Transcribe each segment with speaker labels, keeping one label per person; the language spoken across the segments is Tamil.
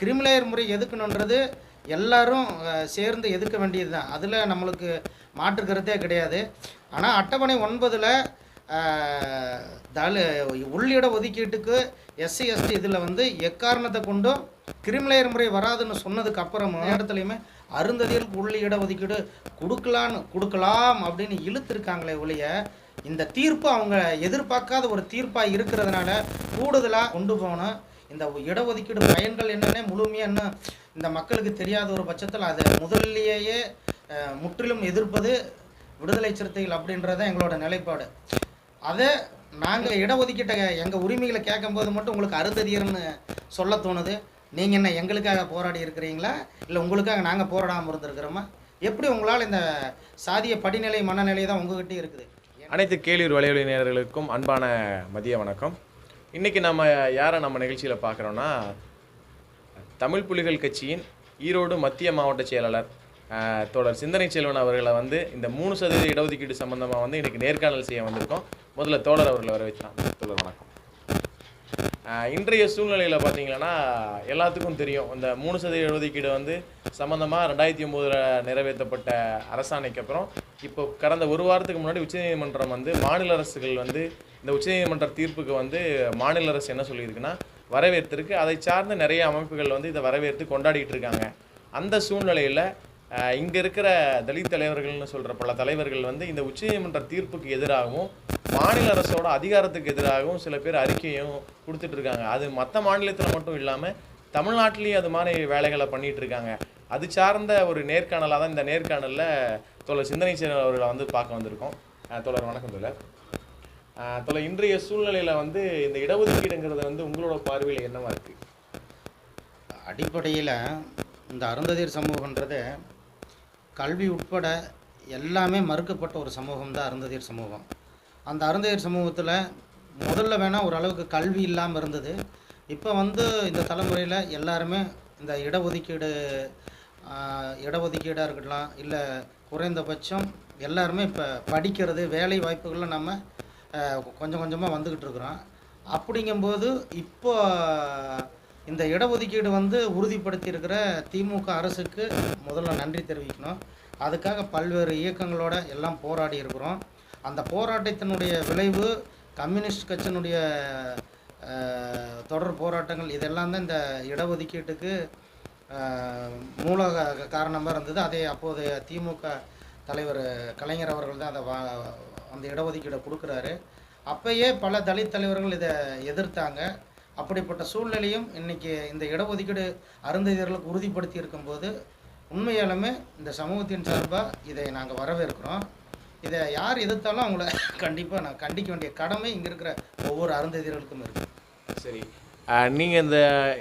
Speaker 1: கிரிமிலேயர் முறை எதுக்கணுன்றது எல்லாரும் சேர்ந்து எதுக்க வேண்டியது தான் அதில் நம்மளுக்கு மாற்று கருத்தே கிடையாது. ஆனால் அட்டவணை ஒன்பதில் தலு உள்ளிட ஒதுக்கீட்டுக்கு எஸ்சி எஸ்டி இதில் வந்து எக்காரணத்தை கொண்டும் கிரிமிலேயர் முறை வராதுன்னு சொன்னதுக்கு அப்புறம் இடத்துலையுமே அருந்ததியருக்கு உள்ளி இட ஒதுக்கீடு கொடுக்கலான்னு கொடுக்கலாம் அப்படின்னு இழுத்துருக்காங்களே ஒழிய இந்த தீர்ப்பு அவங்க எதிர்பார்க்காத ஒரு தீர்ப்பாக இருக்கிறதுனால கூடுதலாக கொண்டு போகணும். இந்த இடஒதுக்கீடு பயன்கள் என்னன்னே முழுமையாக இன்னும் இந்த மக்களுக்கு தெரியாத ஒரு பட்சத்தில் அதை முதல்லையே முற்றிலும் எதிர்ப்பது விடுதலை சிறுத்தைகள் அப்படின்றது தான் எங்களோட நிலைப்பாடு. அதை நாங்கள் இடஒதுக்கீட்டை எங்கள் உரிமைகளை கேட்கும்போது மட்டும் உங்களுக்கு அருந்ததியர்னு சொல்ல தோணுது. நீங்கள் என்ன எங்களுக்காக போராடி இருக்கிறீங்களா? இல்லை உங்களுக்காக நாங்கள் போராடாமல் இருந்திருக்கிறோமா? எப்படி உங்களால் இந்த சாதிய படிநிலை மனநிலை தான் உங்ககிட்டே இருக்குது?
Speaker 2: அனைத்து கேளிர் வலையொலி நேயர்களுக்கும் அன்பான மதிய வணக்கம். இன்றைக்கி நம்ம யாரை நம்ம நிகழ்ச்சியில் பார்க்குறோன்னா தமிழ் புலிகள் கட்சியின் ஈரோடு மத்திய மாவட்ட செயலாளர் தோழர் சிந்தனை செல்வன் அவர்களை வந்து இந்த மூணு சதவீத இடஒதுக்கீடு சம்பந்தமாக வந்து இன்றைக்கி நேர்காணல் செய்ய வந்திருக்கோம். முதல்ல தோழர் அவர்களை வரவேற்கலாம் தோழர் வணக்கம். இன்றைய சூழ்நிலையில் பார்த்தீங்கன்னா எல்லாத்துக்கும் தெரியும். இந்த மூணு சதவீத இடஒதுக்கீடு வந்து சம்மந்தமாக ரெண்டாயிரத்தி ஒம்போதில் நிறைவேற்றப்பட்ட அரசாணைக்கு அப்புறம் இப்போ கடந்த ஒரு வாரத்துக்கு முன்னாடி உச்சநீதிமன்றம் வந்து மாநில அரசுகள் வந்து இந்த உச்சநீதிமன்ற தீர்ப்புக்கு வந்து மாநில அரசு என்ன சொல்லியிருக்குன்னா வரவேற்றிருக்கு அதை சார்ந்த நிறைய அமைப்புகள் வந்து இதை வரவேற்று கொண்டாடிட்டு இருக்காங்க. அந்த சூழ்நிலையில் இங்கே இருக்கிற தலித் தலைவர்கள்னு சொல்கிற பல தலைவர்கள் வந்து இந்த உச்சநீதிமன்ற தீர்ப்புக்கு எதிராகவும் மாநில அரசோட அதிகாரத்துக்கு எதிராகவும் சில பேர் அறிக்கையும் கொடுத்துட்டு இருக்காங்க. அது மற்ற மாநிலத்தில் மட்டும் இல்லாமல் தமிழ்நாட்டிலையும் அது மாதிரி வேலைகளை பண்ணிட்டு இருக்காங்க. அது சார்ந்த ஒரு நேர்காணலாக தான் இந்த நேர்காணலில் தொடர் சிந்தனை சேனல் அவர்களை வந்து பார்க்க வந்திருக்கோம். தொடர் வணக்கம் தோழர். அஹ் இன்றைய சூழ்நிலையில் வந்து இந்த இடஒதுக்கீடுங்கிறது வந்து உங்களோட பார்வையில் என்னவா இருக்கு?
Speaker 1: அடிப்படையில் இந்த அருந்ததீர் சமூகன்றது கல்வி உட்பட எல்லாமே மறுக்கப்பட்ட ஒரு சமூகம் தான் அருந்ததீர் சமூகம். அந்த அருந்ததிர் சமூகத்தில் முதல்ல வேணால் ஓரளவுக்கு கல்வி இல்லாமல் இருந்தது. இப்போ வந்து இந்த தலைமுறையில் எல்லாருமே இந்த இடஒதுக்கீடு இடஒதுக்கீடாக இருக்கலாம் இல்லை குறைந்தபட்சம் எல்லாருமே இப்போ படிக்கிறது வேலை வாய்ப்புகளில் நம்ம கொஞ்சம் கொஞ்சமாக வந்துக்கிட்டு இருக்கிறோம். அப்படிங்கும்போது இப்போ இந்த இடஒதுக்கீடு வந்து உறுதிப்படுத்தியிருக்கிற திமுக அரசுக்கு முதல்ல நன்றி தெரிவிக்கணும். அதுக்காக பல்வேறு இயக்கங்களோட எல்லாம் போராடி இருக்கிறோம். அந்த போராட்டத்தினுடைய விளைவு கம்யூனிஸ்ட் கட்சியினுடைய தொடர் போராட்டங்கள் இதெல்லாம் தான் இந்த இடஒதுக்கீட்டுக்கு மூல காரணமாக இருந்தது. அதே அப்போதைய திமுக தலைவர் கலைஞர் அவர்கள் தான் அதை வா அந்த இடஒதுக்கீடை கொடுக்குறாரு. அப்பயே பல தலித் தலைவர்கள் இதை எதிர்த்தாங்க. அப்படிப்பட்ட சூழ்நிலையும் இன்றைக்கி இந்த இடஒதுக்கீடு அருந்ததியர்களுக்கு உறுதிப்படுத்தி இருக்கும்போது உண்மையாலுமே இந்த சமூகத்தின் சார்பாக இதை நாங்கள் வரவேற்கிறோம். இதை யார் எதிர்த்தாலும் அவங்கள கண்டிப்பாக நான் கண்டிக்க வேண்டிய கடமை இங்கே இருக்கிற ஒவ்வொரு அருந்ததியர்களுக்கும் இருக்குது
Speaker 2: சரி. நீங்கள் இந்த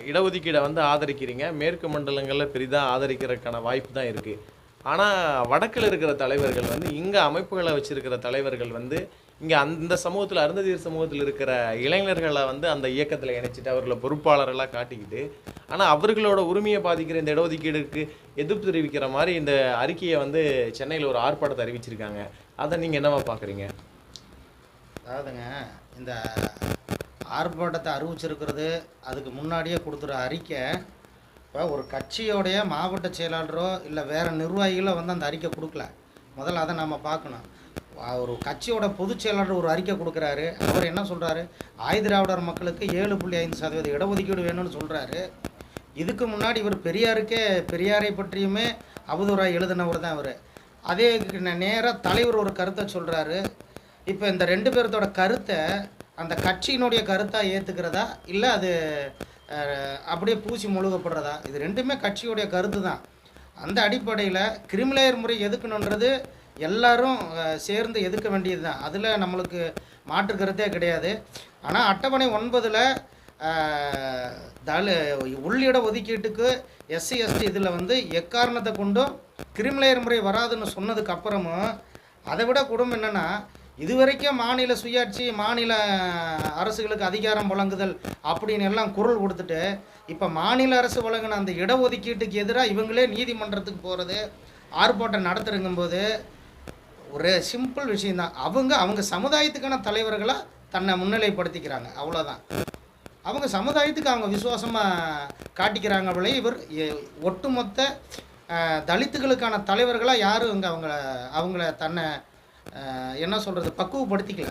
Speaker 2: இடஒதுக்கீடை வந்து ஆதரிக்கிறீங்க. மேற்கு மண்டலங்களில் பெரிதாக ஆதரிக்கிறதுக்கான வாய்ப்பு தான் இருக்குது ஆனால் வடக்கில் இருக்கிற தலைவர்கள் வந்து இங்கே அமைப்புகளை வச்சிருக்கிற தலைவர்கள் வந்து இங்கே அந்த சமூகத்தில் அருந்ததீர் சமூகத்தில் இருக்கிற இளைஞர்களை வந்து அந்த இயக்கத்தில் இணைச்சிட்டு அவர்களை பொறுப்பாளர்களாக காட்டிக்கிட்டு ஆனால் அவர்களோட உரிமையை பாதிக்கிற இந்த இடஒதுக்கீடுக்கு எதிர்ப்பு தெரிவிக்கிற மாதிரி இந்த அறிக்கையை வந்து சென்னையில் ஒரு ஆர்ப்பாட்டத்தை அறிவிச்சிருக்காங்க. அதை நீங்கள் என்னவா பார்க்குறீங்க
Speaker 1: அதாவதுங்க இந்த ஆர்ப்பாட்டத்தை அறிவிச்சிருக்கிறது அதுக்கு முன்னாடியே கொடுத்துற அறிக்கை இப்போ ஒரு கட்சியோடைய மாவட்ட செயலாளரோ இல்லை வேறு நிர்வாகிகளோ வந்து அந்த அறிக்கை கொடுக்கல. முதல்ல அதை நம்ம பார்க்கணும். ஒரு கட்சியோட பொதுச் செயலாளர் ஒரு அறிக்கை கொடுக்குறாரு. அவர் என்ன சொல்கிறாரு ஆயுதிராவிடர் மக்களுக்கு ஏழு புள்ளி ஐந்து சதவீத இடஒதுக்கீடு வேணும்னு சொல்கிறாரு இதுக்கு முன்னாடி இவர் பெரியாருக்கே பெரியாரை பற்றியுமே அவதூறாக எழுதினவர் தான் அவர் அதே நேராக தலைவர் ஒரு கருத்தை சொல்கிறாரு இப்போ இந்த ரெண்டு பேர்த்தோட கருத்தை அந்த கட்சியினுடைய கருத்தாக ஏற்றுக்கிறதா இல்லை அது அப்படியே பூசி முழுகப்படுறதா? இது ரெண்டுமே கட்சியுடைய கருத்து தான் அந்த அடிப்படையில் கிரிமிலேயர் முறை எதுக்கணுன்றது எல்லாரும் சேர்ந்து எதுக்க வேண்டியது தான் அதில் நம்மளுக்கு மாற்று கருத்தே கிடையாது. ஆனால் அட்டவணை ஒன்பதில் தலு உள்ளிட ஒதுக்கீட்டுக்கு எஸ்சி எஸ்டி இதில் வந்து எக்காரணத்தை கொண்டும் கிரிமிலேயர் முறை வராதுன்னு சொன்னதுக்கு அப்புறமும் அதை விட குடும்பம் என்னென்னா இதுவரைக்கும் மாநில சுயாட்சி மாநில அரசுகளுக்கு அதிகாரம் வழங்குதல் அப்படின்னு எல்லாம் குரல் கொடுத்துட்டு இப்போ மாநில அரசு வழங்கின அந்த இடஒதுக்கீட்டுக்கு எதிராக இவங்களே நீதிமன்றத்துக்கு போகிறது ஆர்ப்பாட்டம் நடத்துறங்கும்போது ஒரு சிம்பிள் விஷயந்தான் அவங்க அவங்க சமுதாயத்துக்கான தலைவர்களாக தன்னை முன்னிலைப்படுத்திக்கிறாங்க. அவ்வளோதான் அவங்க சமுதாயத்துக்கு அவங்க விசுவாசமாக காட்டிக்கிறாங்க போல இவர். எ- ஒட்டுமொத்த தலித்துகளுக்கான தலைவர்களாக யாரும் இங்கே அவங்கள அவங்கள தன்னை என்ன சொல்கிறது பக்குவப்படுத்திக்கல.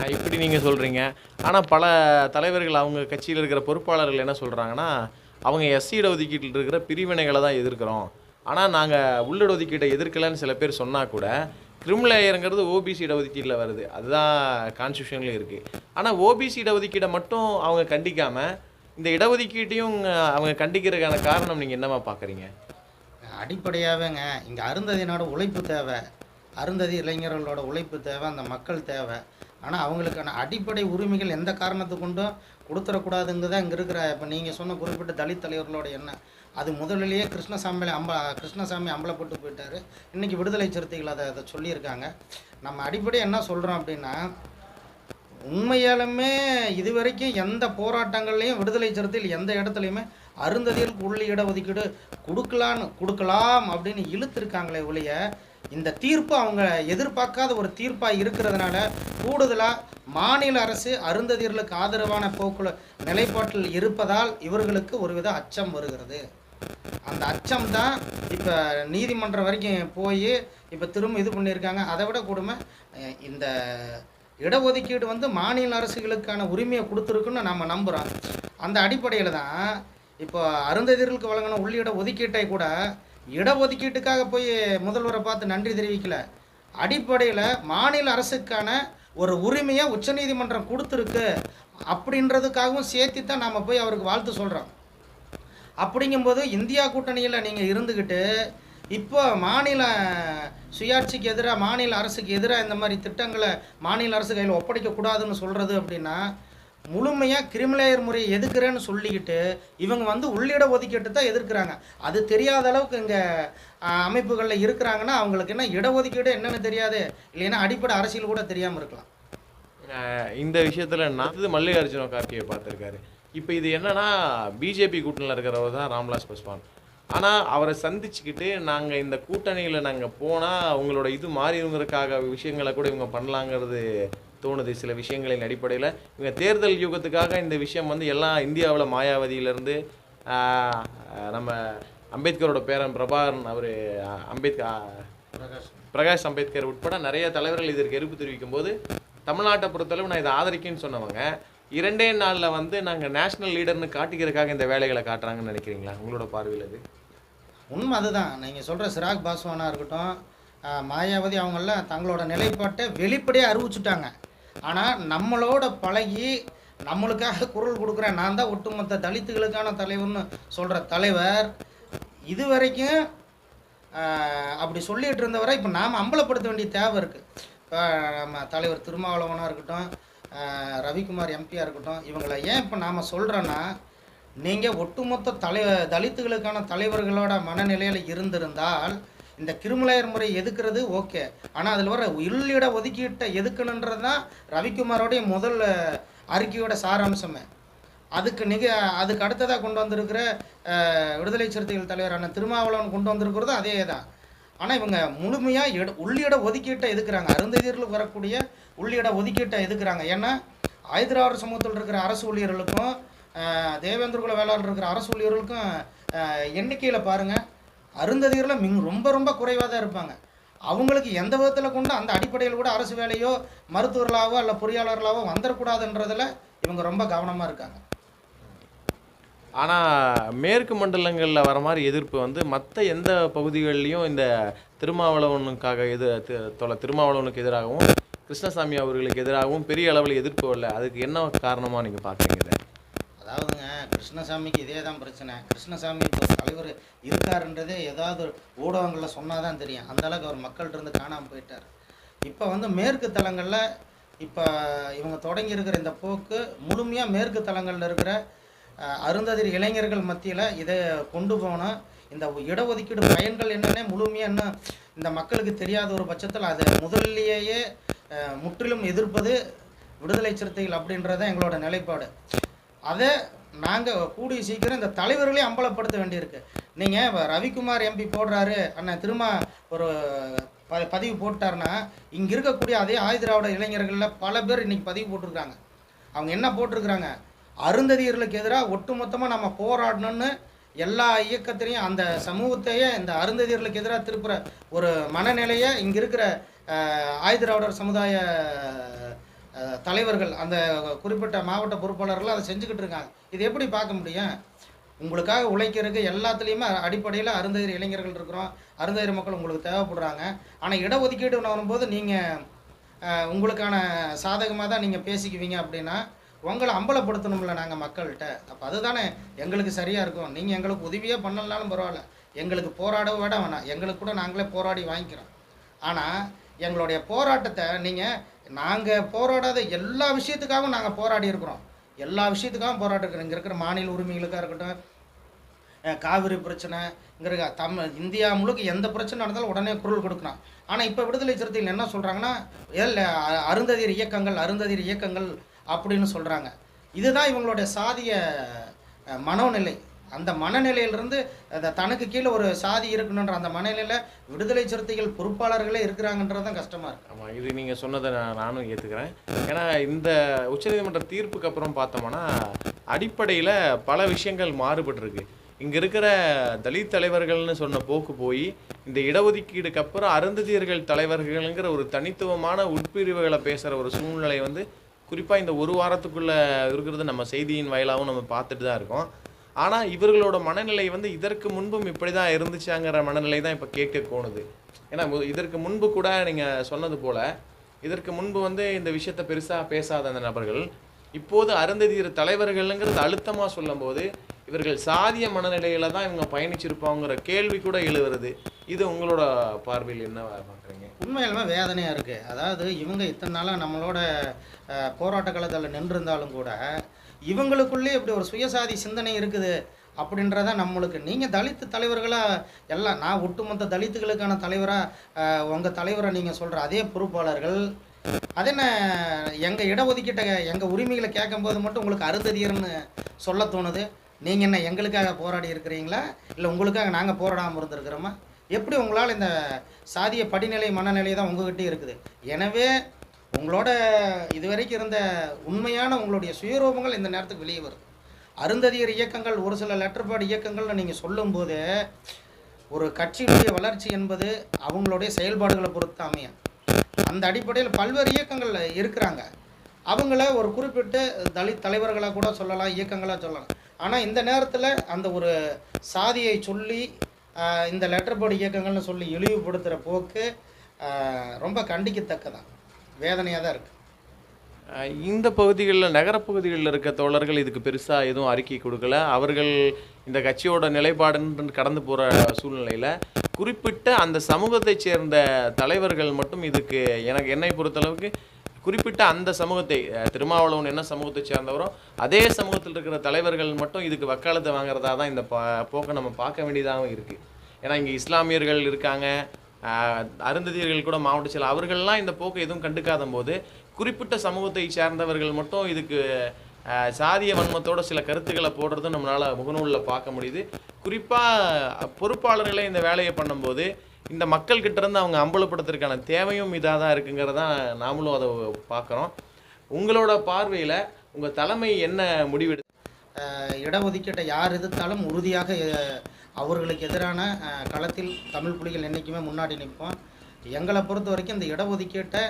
Speaker 2: அஹ் இப்படி நீங்கள் சொல்கிறீங்க ஆனால் பல தலைவர்கள் அவங்க கட்சியில் இருக்கிற பொறுப்பாளர்கள் என்ன சொல்கிறாங்கன்னா அவங்க எஸ்சி இடஒதுக்கீட்டில் இருக்கிற பிரிவினைகளை தான் எதிர்க்கிறோம். ஆனால் நாங்கள் உள்ளிட ஒதுக்கீட்டை எதிர்க்கலைன்னு சில பேர் சொன்னால் கூட கிரிமிலேயருங்கிறது ஓபிசி இடஒதுக்கீட்டில் வருது. அதுதான் கான்ஸ்டியூஷன்லேயும் இருக்குது ஆனால் ஓபிசி இடஒதுக்கீடை மட்டும் அவங்க கண்டிக்காமல் இந்த இடஒதுக்கீட்டையும் அவங்க கண்டிக்கிறதுக்கான காரணம் நீங்கள் என்னவா பார்க்குறீங்க
Speaker 1: அடிப்படையாகவேங்க இங்கே அருந்ததியினோட உழைப்பு தேவை. அருந்ததி இளைஞர்களோட உழைப்பு தேவை அந்த மக்கள் தேவை. ஆனால் அவங்களுக்கான அடிப்படை உரிமைகள் எந்த காரணத்து கொண்டும் கொடுத்துடக்கூடாதுங்கிறத இங்கே இருக்கிற இப்போ நீங்கள் சொன்ன குறிப்பிட்ட தலித் தலைவர்களோட எண்ணம். அது முதலிலேயே கிருஷ்ணசாமி அம்ப கிருஷ்ணசாமி அம்பலப்பட்டு போயிட்டார். இன்றைக்கி விடுதலை சிறுத்தைகள் அதை அதை சொல்லியிருக்காங்க. நம்ம அடிப்படை என்ன சொல்கிறோம் அப்படின்னா உண்மையாலுமே இதுவரைக்கும் எந்த போராட்டங்கள்லையும் விடுதலை சிறுத்தையில் எந்த இடத்துலையுமே அருந்ததியலுக்கு உள்ள இடஒதுக்கீடு கொடுக்கலான்னு கொடுக்கலாம் அப்படின்னு இழுத்துருக்காங்களே ஒழிய இந்த தீர்ப்பு அவங்க எதிர்பார்க்காத ஒரு தீர்ப்பாக இருக்கிறதுனால கூடுதலாக மாநில அரசு அருந்ததியர்களுக்கு ஆதரவான போக்குல நிலைப்பாட்டில் இருப்பதால் இவர்களுக்கு ஒருவித அச்சம் வருகிறது. அந்த அச்சம் தான் இப்போ நீதிமன்றம் வரைக்கும் போய் இப்போ திரும்ப இது பண்ணியிருக்காங்க. அதை விட கொடுமை இந்த இடஒதுக்கீடு வந்து மாநில அரசுகளுக்கான உரிமையை கொடுத்துருக்குன்னு நம்ம நம்புகிறோம் அந்த அடிப்படையில் தான் இப்போ அருந்ததியர்களுக்கு வழங்கின உள்ளிட ஒதுக்கீட்டை கூட இடஒதுக்கீட்டுக்காக போய் முதல்வரை பார்த்து நன்றி தெரிவிக்கல. அடிப்படையில் மாநில அரசுக்கான ஒரு உரிமையை உச்சநீதிமன்றம் கொடுத்துருக்கு அப்படின்றதுக்காகவும் சேர்த்து தான் நாம் போய் அவருக்கு வாழ்த்து சொல்கிறோம் அப்படிங்கும்போது இந்தியா கூட்டணியில் நீங்கள் இருந்துக்கிட்டு இப்போ மாநில சுயாட்சிக்கு எதிராக மாநில அரசுக்கு எதிராக இந்த மாதிரி திட்டங்களை மாநில அரசு கையில் ஒப்படைக்கக்கூடாதுன்னு சொல்கிறது அப்படின்னா முழுமையாக கிரிமிலேயர் முறையை எதிர்க்கிறேன்னு சொல்லிக்கிட்டு இவங்க வந்து உள்ளிட ஒதுக்கீட்டு தான் எதிர்க்கிறாங்க. அது தெரியாத அளவுக்கு இங்கே அமைப்புகளில் இருக்கிறாங்கன்னா அவங்களுக்கு என்ன இடஒதுக்கீடு என்னென்னு தெரியாது. இல்லைன்னா அடிப்படை அரசியல் கூட தெரியாமல் இருக்கலாம்.
Speaker 2: இந்த விஷயத்தில் நான் மல்லிகார்ஜுன கார்த்தியை பார்த்துருக்காரு. இப்போ இது என்னன்னா பிஜேபி கூட்டணியில் இருக்கிறவர் தான் ராம்விலாஸ் பாஸ்வான். ஆனால் அவரை சந்திச்சுக்கிட்டு நாங்கள் இந்த கூட்டணியில் நாங்கள் போனால் அவங்களோட இது மாறிடுங்கிறதுக்காக விஷயங்களை கூட இவங்க பண்ணலாங்கிறது தோணுது சில விஷயங்களின் அடிப்படையில். இவங்க தேர்தல் யுகத்துக்காக இந்த விஷயம் வந்து எல்லாம் இந்தியாவில் மாயாவதியிலேருந்து நம்ம அம்பேத்கரோட பேரன் பிரபாகரன் அவர் அம்பேத்கர்
Speaker 1: பிரகாஷ்
Speaker 2: பிரகாஷ் அம்பேத்கர் உட்பட நிறைய தலைவர்கள் இதற்கு எதிர்ப்பு தெரிவிக்கும் போது தமிழ்நாட்டை பொறுத்தளவு நான் இதை ஆதரிக்கேன்னு சொன்னவங்க இரண்டே நாளில் வந்து நாங்கள் நேஷ்னல் லீடர்னு காட்டிக்கிறதுக்காக இந்த வேலைகளை காட்டுறாங்கன்னு நினைக்கிறீங்களா? உங்களோட பார்வையில் இது
Speaker 1: உண்மை அதுதான். நீங்கள் சொல்கிற சிராக் பாஸ்வானாக இருக்கட்டும் மாயாவதி அவங்களாம் தங்களோட நிலைப்பாட்டை வெளிப்படையாக அறிவிச்சுட்டாங்க. ஆனால் நம்மளோட பழகி நம்மளுக்காக குரல் கொடுக்குறேன். நான் தான் ஒட்டுமொத்த தலித்துகளுக்கான தலைவர்னு சொல்கிற தலைவர். இது வரைக்கும் அப்படி சொல்லிகிட்டு இருந்தவரை இப்போ நாம் அம்பலப்படுத்த வேண்டிய தேவை இருக்குது இப்போ நம்ம தலைவர் திருமாவளவனாக இருக்கட்டும் ரவிக்குமார் எம்பியாக இருக்கட்டும் இவங்களை ஏன் இப்போ நாம் சொல்கிறோன்னா நீங்கள் ஒட்டுமொத்த தலை தலித்துகளுக்கான தலைவர்களோட மனநிலையில் இருந்திருந்தால் இந்த கிருமலையர் முறை எதுக்குறது? ஓகே. ஆனால் அதில் வர உள்ளிட ஒதுக்கீட்டை எதுக்கணுன்றது தான் ரவிக்குமாரோடைய முதல் அறிக்கையோட சாராம்சமே. அதுக்கு நிக அதுக்கு அடுத்ததாக கொண்டு வந்திருக்கிற விடுதலை சிறுத்தைகள் தலைவரான திருமாவளவன் கொண்டு வந்திருக்கிறதும் அதே தான் ஆனால் இவங்க முழுமையாக எடு உள்ளிட ஒதுக்கீட்டை எதுக்குறாங்க? அருந்ததியர்களுக்கு வரக்கூடிய உள்ளிட ஒதுக்கீட்டை எதுக்குறாங்க? ஏன்னா ஆயுதராவர் சமூகத்தில் இருக்கிற அரசு ஊழியர்களுக்கும் தேவேந்திரகுல வேளாளர் இருக்கிற அரசு ஊழியர்களுக்கும் எண்ணிக்கையில் பாருங்கள் அருந்ததியரில் மிங் ரொம்ப ரொம்ப குறைவாக தான் இருப்பாங்க. அவங்களுக்கு எந்த விதத்தில் கொண்டு அந்த அடிப்படையில் கூட அரசு வேலையோ மருத்துவர்களாவோ அல்ல பொறியாளர்களாவோ வந்துடக்கூடாதுன்றதுல இவங்க ரொம்ப கவனமாக இருக்காங்க.
Speaker 2: ஆனால் மேற்கு மண்டலங்களில் வர மாதிரி எதிர்ப்பு வந்து மற்ற எந்த பகுதிகள்லையும் இந்த திருமாவளவனுக்காக எது தொல திருமாவளவனுக்கு எதிராகவும் கிருஷ்ணசாமி அவர்களுக்கு எதிராகவும் பெரிய அளவில் எதிர்ப்பு வரல. அதுக்கு என்ன காரணமாக நீங்கள் பார்க்குறீங்க
Speaker 1: அதாவதுங்க கிருஷ்ணசாமிக்கு இதே தான் பிரச்சனை. கிருஷ்ணசாமி இப்போ தலைவர் இருக்காருன்றதே ஏதாவது ஒரு ஊடகங்களில் சொன்னால் தான் தெரியும். அந்த அளவுக்கு அவர் மக்கள்கிட்ட இருந்து காணாமல் போயிட்டார். இப்போ வந்து மேற்கு தலங்களில் இப்போ இவங்க தொடங்கி இருக்கிற இந்த போக்கு முழுமையாக மேற்கு தலங்களில் இருக்கிற அருந்ததிர் இளைஞர்கள் மத்தியில் இதை கொண்டு போகணும். இந்த இடஒதுக்கீடு பயன்கள் என்னென்னே முழுமையாக இன்னும் இந்த மக்களுக்கு தெரியாத ஒரு பட்சத்தில் அதை முதல்லையே முற்றிலும் எதிர்ப்பது விடுதலை சிறுத்தைகள் அப்படின்றது தான் எங்களோட நிலைப்பாடு. அதை நாங்கள் கூடிய சீக்கிரம் இந்த தலைவர்களே அம்பலப்படுத்த வேண்டியிருக்கு. நீங்கள் இப்போ ரவிக்குமார் எம்பி போடுறாரு அண்ணன் திரும்ப ஒரு ப பதிவு போட்டாருன்னா இங்கே இருக்கக்கூடிய அதே ஆயுதிராவிட இளைஞர்களில் பல பேர் இன்றைக்கி பதிவு போட்டிருக்காங்க அவங்க என்ன போட்டிருக்கிறாங்க? அருந்ததியர்களுக்கு எதிராக ஒட்டுமொத்தமாக நம்ம போராடணும்னு எல்லா இயக்கத்திலையும் அந்த சமூகத்தையே இந்த அருந்ததியர்களுக்கு எதிராக திருப்புற ஒரு மனநிலையை இங்கே இருக்கிற ஆயுதிராவிடர் சமுதாய தலைவர்கள் அந்த குறிப்பிட்ட மாவட்ட பொறுப்பாளர்கள் அதை செஞ்சுக்கிட்டு இருக்காங்க. இது எப்படி பார்க்க முடியும்? உங்களுக்காக உழைக்கிறதுக்கு எல்லாத்துலேயுமே அடிப்படையில் அருந்ததிரி இளைஞர்கள் இருக்கிறோம். அருந்ததிரி மக்கள் உங்களுக்கு தேவைப்படுறாங்க. ஆனால் இடஒதுக்கீடு வரும்போது நீங்கள் உங்களுக்கான சாதகமாக தான் நீங்கள் பேசிக்குவீங்க அப்படின்னா உங்களை அம்பலப்படுத்தணும்ல நாங்கள் மக்கள்கிட்ட. அப்போ அதுதானே எங்களுக்கு சரியாக இருக்கும். நீங்கள் எங்களுக்கு உதவியே பண்ணலனாலும் பரவாயில்ல. எங்களுக்கு போராட விட வேணாம். எங்களுக்கு கூட நாங்களே போராடி வாங்கிக்கிறோம். ஆனால் எங்களுடைய போராட்டத்தை நீங்கள் நாங்கள் போராடாத எல்லா விஷயத்துக்காகவும் நாங்கள் போராடி இருக்கிறோம். எல்லா விஷயத்துக்காகவும் போராடி இருக்கிறோம். இங்கே இருக்கிற மாநில உரிமைகளுக்காக இருக்கட்டும் காவிரி பிரச்சனை இங்கே இருக்க தமிழ் இந்தியா முழுக்க எந்த பிரச்சனை நடந்தாலும் உடனே குரல் கொடுக்கணும். ஆனால் இப்போ விடுதலை சிறுத்தைகள் என்ன சொல்கிறாங்கன்னா இல்லை அருந்ததியர் இயக்கங்கள் அருந்ததியர் இயக்கங்கள் அப்படின்னு சொல்கிறாங்க இதுதான் இவங்களுடைய சாதிய மனோநிலை. அந்த மனநிலையிலிருந்து தனக்கு கீழே ஒரு சாதி இருக்கணுன்ற அந்த மனநிலையில் விடுதலை சிறுத்தைகள் பொறுப்பாளர்களே இருக்கிறாங்கன்றது தான் கஷ்டமாக இருக்குது
Speaker 2: ஆமாம் இது நீங்கள் சொன்னதை நான் நானும் ஏற்றுக்கிறேன் ஏன்னா இந்த உச்சநீதிமன்ற தீர்ப்புக்கு அப்புறம் பார்த்தோம்னா அடிப்படையில் பல விஷயங்கள் மாறுபட்டிருக்கு. இங்கே இருக்கிற தலித் தலைவர்கள்னு சொன்ன போக்கு போய் இந்த இடஒதுக்கீடுக்கு அப்புறம் அருந்ததியர்கள் தலைவர்கள்ங்கிற ஒரு தனித்துவமான உட்பிரிவுகளை பேசுகிற ஒரு சூழ்நிலை வந்து குறிப்பாக இந்த ஒரு வாரத்துக்குள்ளே இருக்கிறது நம்ம செய்தியின் வாயிலாகவும் நம்ம பார்த்துட்டு தான் இருக்கோம். ஆனால் இவர்களோட மனநிலை வந்து இதற்கு முன்பும் இப்படி தான் இருந்துச்சாங்கிற மனநிலை தான் இப்போ கேட்க போணுது ஏன்னா இதற்கு முன்பு கூட நீங்கள் சொன்னது போல் இதற்கு முன்பு வந்து இந்த விஷயத்தை பெருசாக பேசாத அந்த நபர்கள் இப்போது அருந்ததியர் தலைவர்கள்ங்கிறது அழுத்தமாக சொல்லும்போது இவர்கள் சாதிய மனநிலையில் தான் இவங்க பயணிச்சிருப்பாங்கிற கேள்வி கூட எழுகிறது. இது உங்களோட பார்வையில் என்ன பார்க்குறீங்க?
Speaker 1: உண்மையிலுமே வேதனையாக இருக்குது அதாவது இவங்க இத்தனை நாளாக நம்மளோட போராட்ட காலத்தில் நின்றிருந்தாலும் கூட இவங்களுக்குள்ளே இப்படி ஒரு சுயசாதி சிந்தனை இருக்குது அப்படின்றத நம்மளுக்கு நீங்கள் தலித்து தலைவர்களாக எல்லாம் நான் ஒட்டுமொத்த தலித்துகளுக்கான தலைவராக உங்கள் தலைவரை நீங்கள் சொல்கிற அதே பொறுப்பாளர்கள் அது என்ன எங்கள் இடஒதுக்கீட்டை எங்கள் உரிமைகளை கேட்கும்போது மட்டும் உங்களுக்கு அருந்ததியர்னு சொல்ல தோணுது? நீங்கள் என்ன எங்களுக்காக போராடி இருக்கிறீங்களா? இல்லை உங்களுக்காக நாங்கள் போராடாமல் இருந்திருக்கிறோமா? எப்படி உங்களால் இந்த சாதிய படிநிலை மனநிலை தான் உங்ககிட்ட இருக்குது? எனவே உங்களோட இதுவரைக்கும் இருந்த உண்மையான உங்களுடைய சுயரூபங்கள் இந்த நேரத்துக்கு வெளியே வருது. அருந்ததியர் இயக்கங்கள் ஒரு சில லெட்டர்பாடு இயக்கங்கள்னு நீங்கள் சொல்லும்போது ஒரு கட்சியினுடைய வளர்ச்சி என்பது அவங்களுடைய செயல்பாடுகளை பொறுத்து அமையும் அந்த அடிப்படையில் பல்வேறு இயக்கங்கள் இருக்கிறாங்க. அவங்கள ஒரு குறிப்பிட்ட தலித் தலைவர்களாக கூட சொல்லலாம் இயக்கங்களாக சொல்லலாம். ஆனால் இந்த நேரத்தில் அந்த ஒரு சாதியை சொல்லி இந்த லெட்டர் போர்டு இயக்கங்கள்னு சொல்லி இழிவுபடுத்துகிற போக்கு ரொம்ப கண்டிக்கத்தக்கதான் வேதனையாக தான் இருக்குது
Speaker 2: இந்த பகுதிகளில் நகரப்பகுதிகளில் இருக்க தோழர்கள் இதுக்கு பெருசாக எதுவும் அறிக்கை கொடுக்கல. அவர்கள் இந்த கட்சியோட நிலைப்பாடுன்னு கடந்து போகிற சூழ்நிலையில் குறிப்பிட்ட அந்த சமூகத்தைச் சேர்ந்த தலைவர்கள் மட்டும் இதுக்கு எனக்கு என்னை பொறுத்தளவுக்கு குறிப்பிட்ட அந்த சமூகத்தை திருமாவளவன் என்ன சமூகத்தை சேர்ந்தவரோ அதே சமூகத்தில் இருக்கிற தலைவர்கள் மட்டும் இதுக்கு வக்காலத்தை வாங்குறதா தான் இந்த பா போக்கை நம்ம பார்க்க வேண்டியதாகவும் இருக்குது ஏன்னா இங்கே இஸ்லாமியர்கள் இருக்காங்க அருந்ததியர்கள் கூட மாவட்ட செயலர் அவர்கள்லாம் இந்த போக்கை எதுவும் கண்டுக்காத போது குறிப்பிட்ட சமூகத்தை சார்ந்தவர்கள் மட்டும் இதுக்கு சாதிய வன்மத்தோட சில கருத்துக்களை போடுறது நம்மளால் முகநூலில் பார்க்க முடியுது. குறிப்பாக பொறுப்பாளர்களே இந்த வேலையை பண்ணும்போது இந்த மக்கள்கிட்ட இருந்து அவங்க அம்பலப்படுத்துறதுக்கான தேவையும் இதாக தான் இருக்குங்கிறதான் நாமளும் அதை பார்க்குறோம். உங்களோட பார்வையில் உங்கள் தலைமை என்ன முடிவெடு
Speaker 1: இடஒதுக்கீட்டை யார் எதிர்த்தாலும் உறுதியாக அவர்களுக்கு எதிரான களத்தில் தமிழ் புலிகள் என்றைக்குமே முன்னாடி நிற்போம். எங்களை பொறுத்த வரைக்கும் இந்த இடஒதுக்கீட்டை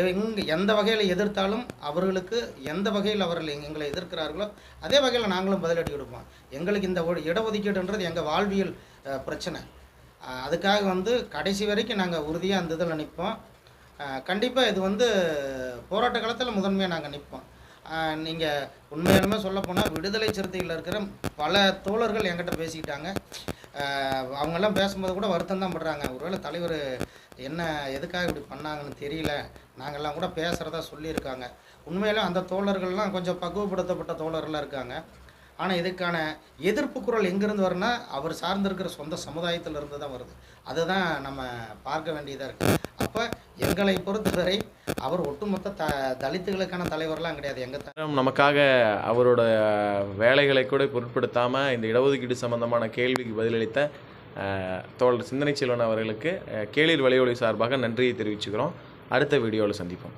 Speaker 1: எங்க எந்த வகையில் எதிர்த்தாலும் அவர்களுக்கு எந்த வகையில் அவர்கள் எங்களை எதிர்க்கிறார்களோ அதே வகையில் நாங்களும் பதிலடி கொடுப்போம். எங்களுக்கு இந்த இடஒதுக்கீடுன்றது எங்கள் வாழ்வியல் பிரச்சனை. அதுக்காக வந்து கடைசி வரைக்கும் நாங்கள் உறுதியாக அந்த இதில் நிற்போம். கண்டிப்பாக இது வந்து போராட்ட காலத்தில் முதன்மையாக நாங்கள் நிற்போம். நீங்கள் உண்மையாலுமே சொல்லப்போனால் விடுதலை சிறுத்தைகளில் இருக்கிற பல தோழர்கள் என்கிட்ட பேசிக்கிட்டாங்க. அவங்கெல்லாம் பேசும்போது கூட வருத்தம் தான் படுறாங்க. ஒருவேளை தலைவர் என்ன எதுக்காக இப்படி பண்ணாங்கன்னு தெரியல. நாங்கள்லாம் கூட பேசுகிறதா சொல்லியிருக்காங்க. உண்மையிலும் அந்த தோழர்கள்லாம் கொஞ்சம் பக்குவப்படுத்தப்பட்ட தோழர்களாக இருக்காங்க. ஆனால் இதுக்கான எதிர்ப்பு குரல் எங்கேருந்து வரும்னா அவர் சார்ந்திருக்கிற சொந்த சமுதாயத்தில் இருந்து தான் வருது. அதுதான் நம்ம பார்க்க வேண்டியதாக இருக்குது அப்போ எங்களை பொறுத்தவரை அவர் ஒட்டுமொத்த த தலித்துகளுக்கான தலைவர்லாம் கிடையாது. எங்கள்
Speaker 2: நமக்காக அவரோட வேலைகளை கூட பொருட்படுத்தாமல் இந்த இடஒதுக்கீடு சம்பந்தமான கேள்விக்கு பதிலளித்த தோழர் சிந்தனை செல்வன் அவர்களுக்கு கேளிர் வலையொலி சார்பாக நன்றியை தெரிவிச்சுக்கிறோம். அடுத்த வீடியோவில் சந்திப்போம்.